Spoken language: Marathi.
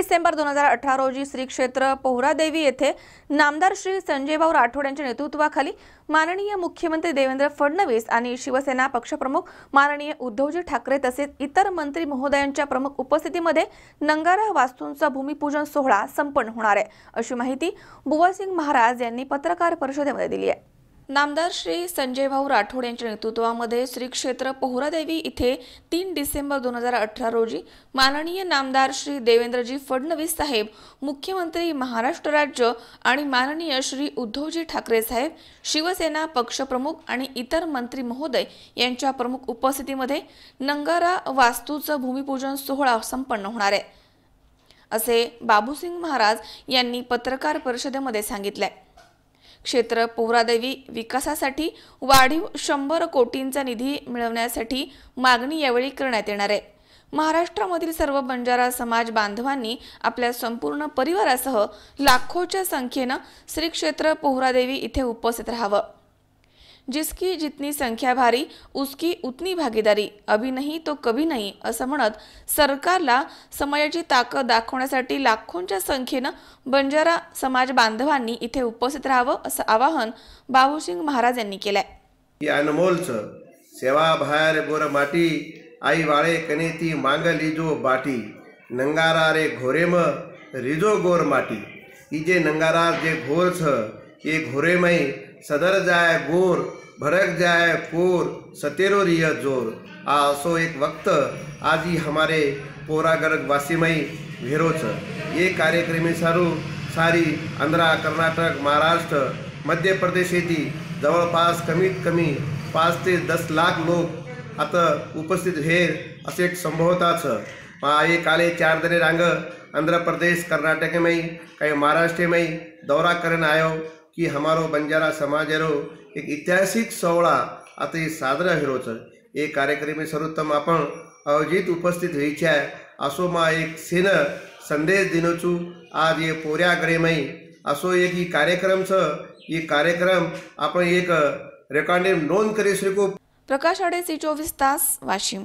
डिसेंबर दोन हजार अठरा रोजी श्री क्षेत्र पोहरादेवी येथे नामदार श्री संजयभाऊ राठोड यांच्या नेतृत्वाखाली माननीय मुख्यमंत्री देवेंद्र फडणवीस आणि शिवसेना पक्षप्रमुख माननीय उद्धवजी ठाकरे तसेच इतर मंत्री महोदयांच्या प्रमुख उपस्थितीमध्ये नंगारा वास्तूंचा भूमिपूजन सोहळा संपन्न होणार आहे अशी माहिती बुवासिंग महाराज यांनी पत्रकार परिषदेमध्ये दिली आहे. नामदार श्री संजय भाऊ राठोड यांच्या नेतृत्वामध्ये श्री क्षेत्र पोहरादेवी इथे तीन डिसेंबर दोन हजार अठरा रोजी माननीय नामदार श्री देवेंद्रजी फडणवीस साहेब मुख्यमंत्री महाराष्ट्र राज्य आणि माननीय श्री उद्धवजी ठाकरे साहेब शिवसेना पक्षप्रमुख आणि इतर मंत्री महोदय यांच्या प्रमुख उपस्थितीमध्ये नंगारा वास्तूचं भूमिपूजन सोहळा संपन्न होणार आहे. असे बाबूसिंग महाराज यांनी पत्रकार परिषदेमध्ये सांगितलंय. क्षेत्र पोहरादेवी विकासासाठी वाढीव शंभर कोटींचा निधी मिळवण्यासाठी मागणी यावेळी करण्यात येणार आहे. महाराष्ट्रामधील सर्व बंजारा समाज बांधवांनी आपल्या संपूर्ण परिवारासह लाखोच्या संख्येनं श्री क्षेत्र पोहरादेवी इथे उपस्थित राहावं. जिसकी जितनी संख्या भारी उसकी उतनी भागीदारी. अभी नाही तो कभी नाही असं म्हणत सरकारला समाजाची ताकद दाखवण्यासाठी लाखोंच्या संख्येनं बंजारा समाज बांधवांनी इथे उपस्थित राहावं असं आवाहन बाबूसिंग महाराज यांनी केलंय. ही अनमोलच सेवा बाहेर गोर माटी आई वाळे कनेती मांग लिजो बाटी. नंगारा रे घोरेम रिजो गोर माटी. ही जे नंगारा जे घोर छ ये घोरेमय सदर जाय गोर भरक जाय कोर सतेरो रिय जोर। आ असो एक वक्त आज ही हमारे पोरागरग वासीमय भेरोच ये कार्यक्रमी सारू सारी आंध्रा कर्नाटक महाराष्ट्र मध्य प्रदेश येथे जवळपास कमीत कमी पाच ते दस लाख लोक आता उपस्थित हे असे एक संभवताच मा काले चार दरे रांग आंध्र प्रदेश कर्नाटक काही कहीं दौरा करण आयो। की हमारो बंजारा समाज रो एक ऐतिहासिक सोहळा आता हे साजरा हिरोच हे कार्यक्रमी सर्वोत्तम आपण अवजित उपस्थित व्हायच्या असो मा एक सेन संदेश दिनोचू आज ये पोऱ्या गडेमय असो एक ही कार्यक्रम छ ही कार्यक्रम आपण एक रेकॉर्डिंग नोंद करी शकू प्रकाश आडे चोवीस तास वाशिम।